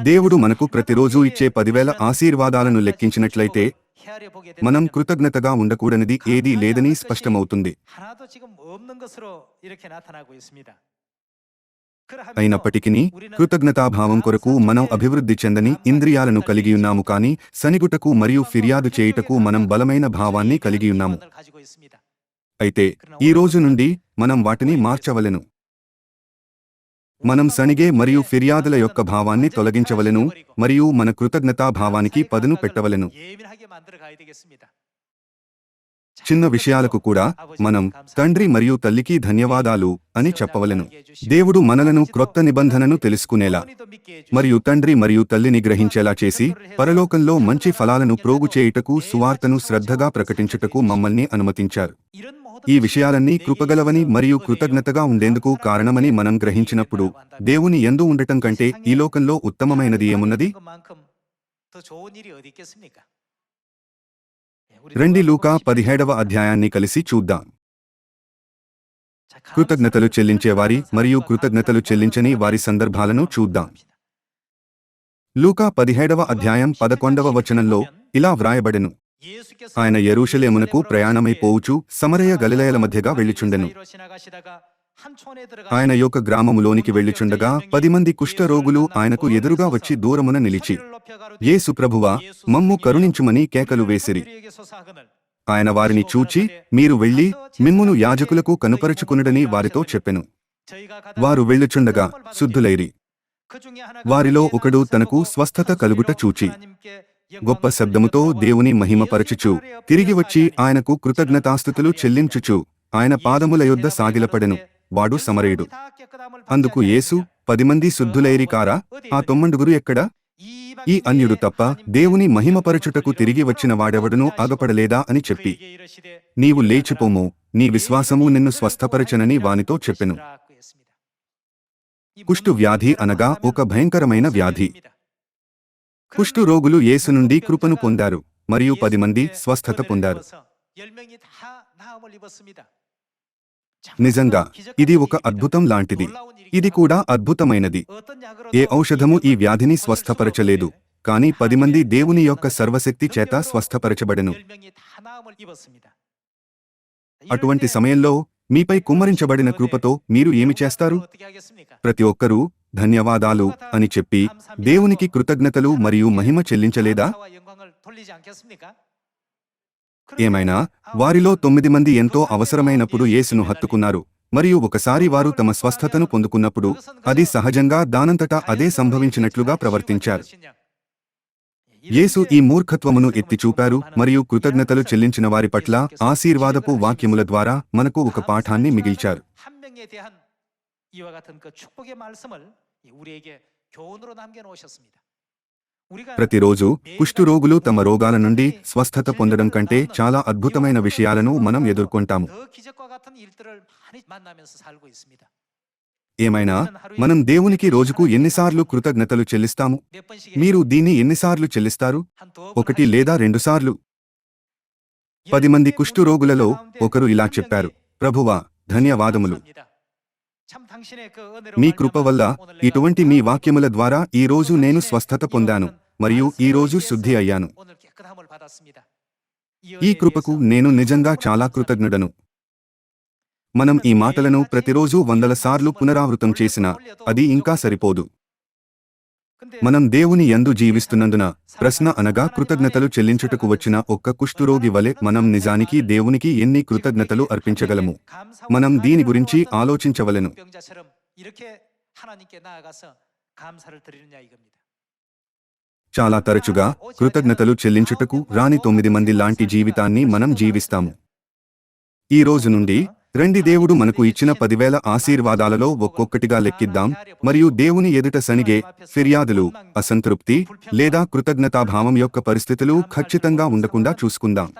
దేవుడు మనకు ప్రతిరోజు ఇచ్చే పదివేల ఆశీర్వాదాలను లెక్కించినట్లయితే మనం కృతజ్ఞతగా ఉండకూడనిది ఏదీ లేదని స్పష్టమవుతుంది. అయినప్పటికీ కృతజ్ఞతాభావం కొరకు మనం అభివృద్ధి చెందని ఇంద్రియాలను కలిగి ఉన్నాము కానీ సనిగుటకు మరియు ఫిర్యాదు చేయుటకు మనం బలమైన భావాన్ని కలిగి ఉన్నాము. అయితే ఈ రోజు నుండి మనం వాటిని మార్చవలెను. మనం సణిగే మరియు ఫిర్యాదుల యొక్క భావాన్ని తొలగించవలెను మరియు మన కృతజ్ఞతా భావానికి పదును పెట్టవలెను. చిన్న విషయాలకు కూడా మనం తండ్రి మరియు తల్లికి ధన్యవాదాలు అని చెప్పవలెను. దేవుడు మనలను క్రొత్త నిబంధనను తెలుసుకునేలా మరియు తండ్రి మరియు తల్లిని గ్రహించేలా చేసి పరలోకంలో మంచి ఫలాలను ప్రోగు చేయుటకు సువార్తను శ్రద్ధగా ప్రకటించుటకు మమ్మల్ని అనుమతించారు. ఈ విషయాలన్నీ కృపగలవని మరియు కృతజ్ఞతగా ఉండేందుకు కారణమని మనం గ్రహించినప్పుడు దేవుని ఎందు ఉండటం కంటే ఈ లోకంలో ఉత్తమమైనది ఏమున్నది? రెండి లూకా పదిహేడవ అధ్యాయాన్ని కలిసి చూద్దాం. కృతజ్ఞతలు చెల్లించేవారి మరియు కృతజ్ఞతలు చెల్లించని వారి సందర్భాలను చూద్దాం. లూకా పదిహేడవ అధ్యాయం పదకొండవ వచనంలో ఇలా వ్రాయబడెను. ఆయన ఎరుషలేమునకు ప్రయాణమైపోవచ్చు సమరయ గలిలయల మధ్యగా వెళ్ళిచుండెను. ఆయన యొక్క గ్రామములోనికి వెళ్ళిచుండగా పది మంది కుష్ఠరోగులు ఆయనకు ఎదురుగా వచ్చి దూరమున నిలిచి యేసు ప్రభువా మమ్ము కరుణించుమని కేకలు వేసిరి. ఆయన వారిని చూచి మీరు వెళ్ళి మిమ్మును యాజకులకు కనుపరుచుకునుడని వారితో చెప్పెను. వారు వెళ్ళుచుండగా శుద్ధులైరి. వారిలో ఒకడు తనకు స్వస్థత కలుగుట చూచి గొప్ప శబ్దముతో దేవుని మహిమపరచుచు తిరిగి వచ్చి ఆయనకు కృతజ్ఞతాస్థుతులు చెల్లించుచు ఆయన పాదముల యొద్ద సాగిలపడెను వాడు సమరయుడు. అందుకు యేసు పది మంది శుద్ధులైరి కారా ఆ తొమ్మండుగురు ఎక్కడ? ఈ అన్యుడు తప్ప దేవుని మహిమపరచుటకు తిరిగి వచ్చిన వాడెవడునూ ఆగపడలేదా అని చెప్పి. నీవు లేచిపోము నీ విశ్వాసము నిన్ను స్వస్థపరచనని వానితో చెప్పెను. కుష్టు వ్యాధి అనగా ఒక భయంకరమైన వ్యాధి. కుష్టు రోగులు యేసు నుండి కృపను పొందారు మరియు పది మంది స్వస్థత పొందారు. నిజంగా ఇది ఒక అద్భుతం లాంటిది. ఇది కూడా అద్భుతమైనది. ఏ ఔషధము ఈ వ్యాధిని స్వస్థపరచలేదు కాని పది మంది దేవుని యొక్క సర్వశక్తి చేత స్వస్థపరచబడెను. అటువంటి సమయంలో మీపై కుమ్మరించబడిన కృపతో మీరు ఏమి చేస్తారు? ప్రతి ఒక్కరూ ధన్యవాదాలు అని చెప్పి దేవునికి కృతజ్ఞతలు మరియు మహిమ చెల్లించలేదా? ఏమైనా? వారిలో తొమ్మిది మంది ఎంతో అవసరమైనప్పుడు యేసును హత్తుకున్నారు. మరియు ఒకసారి వారు తమ స్వస్థతను పొందుకున్నప్పుడు అది సహజంగా దానంతటా అదే సంభవించినట్లుగా ప్రవర్తించారు. యేసు ఈ మూర్ఖత్వమును ఎత్తిచూపారు మరియు కృతజ్ఞతలు చెల్లించిన వారి పట్ల ఆశీర్వాదపు వాక్యముల ద్వారా మనకు ఒక పాఠాన్ని మిగిల్చారు. 이와 같은 그 축복의 말씀을 우리에게 교훈으로 남겨 놓으셨습니다. 우리가 ప్రతిరోజు కుష్ఠురోగులు తమ రోగాల నుండి స్వస్థత పొందడం కంటే చాలా అద్భుతమైన విషయాలను మనం ఎదుర్కొంటాము 더 기적과 같은 일들을 많이 만나면서 살고 있습니다. ఏమైనా మనం దేవునికి రోజుకు ఎన్నిసార్లు కృతజ్ఞతలు చెల్లిస్తాము 몇 번씩 మీరు దీన్ని ఎన్నిసార్లు చెల్లిస్తారు 한두 ఒకటి లేదా రెండుసార్లు పది మంది కుష్ఠురోగులలో ఒకరు ఇలా చెప్పారు ప్రభువా ధన్యవాదములు మీ కృప వల్ల ఇటువంటి మీ వాక్యముల ద్వారా ఈ రోజు నేను స్వస్థత పొందాను మరియు ఈ రోజు శుద్ధి అయ్యాను. ఈ కృపకు నేను నిజంగా చాలా కృతజ్ఞుడను. మనం ఈ మాటలను ప్రతిరోజు వందల సార్లు పునరావృతం చేసినా అది ఇంకా సరిపోదు. మనం దేవుని ఎందు జీవిస్తున్నందున ప్రశ్న అనగా కృతజ్ఞతలు చెల్లించుటకు వచ్చిన ఒక్క కుష్ఠురోగి వలె మనం నిజానికి దేవునికి ఎన్ని కృతజ్ఞతలు అర్పించగలము మనం దీని గురించి ఆలోచించవలను చాలా తరచుగా కృతజ్ఞతలు చెల్లించుటకు రాని తొమ్మిది మంది లాంటి జీవితాన్ని మనం జీవిస్తాము ఈ రోజు నుండి రండి దేవుడు మనకు ఇచ్చిన పదివేల ఆశీర్వాదాలలో ఒక్కొక్కటిగా లెక్కిద్దాం. మరియు దేవుని ఎదుట సనిగే ఫిర్యాదులు అసంతృప్తి లేదా కృతజ్ఞతాభావం యొక్క పరిస్థితులు ఖచ్చితంగా ఉండకుండా చూసుకుందాం.